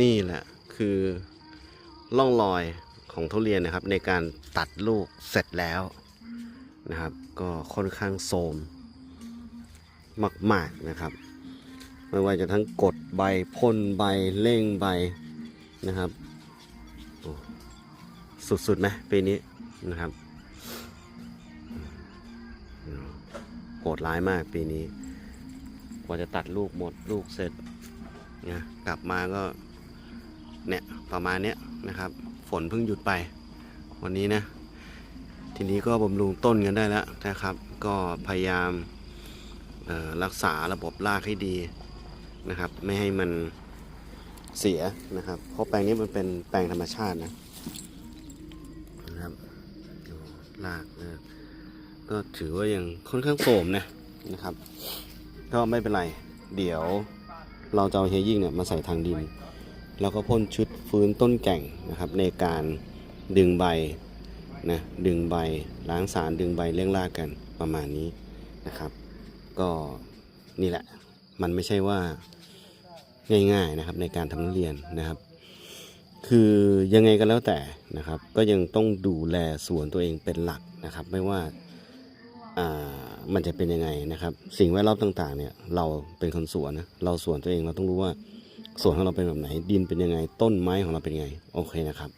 นี่แหละคือร่องรอยของทุเรียนนะครับ ในการตัดลูกเสร็จแล้วนะครับ ก็ค่อนข้างโทรมมาก ๆนะครับ ไม่ว่าจะทั้งกดใบพ่นใบเร่งใบนะครับสุดๆไหมปีนี้นะครับโหดร้ายมากปีนี้ กว่าจะตัดลูกหมดลูกเสร็จนะกลับมาก็ เนี่ยประมาณเนี้ยนะครับ ฝนเพิ่งหยุดไป วันนี้นะทีนี้ก็บำรุงต้นกันได้แล้วนะครับ ก็พยายามรักษาระบบรากให้ดีนะครับ ไม่ให้มันเสียนะครับ เพราะแปลงนี้มันเป็นแปลงธรรมชาตินะนะครับดูรากนะก็ถือว่ายังค่อนข้างโสมนะนะครับ ก็ไม่เป็นไร เดี๋ยวเราจะเอาเฮยิ่งเนี่ยมาใส่ทางดิน แล้วก็พ่นชุดฟื้นต้นแก่งนะครับ ในการดึงใบนะดึงใบล้างสารดึงใบเลี้ยงรากกันประมาณนี้นะครับ ก็นี่แหละมันไม่ใช่ว่าง่ายๆนะครับในการทำทุเรียนนะครับ คือยังไงก็แล้วแต่นะครับ ก็ยังต้องดูแลสวนตัวเองเป็นหลักนะครับ ไม่ว่าอ่ามันจะเป็นยังไงนะครับ สิ่งแวดล้อมต่างๆเนี่ยเราเป็นคนสวนนะเราสวนตัวเองเราต้องรู้ว่า สวนของเราเป็นแบบไหน ดินเป็นยังไง ต้นไม้ของเราเป็นยังไง โอเคนะครับ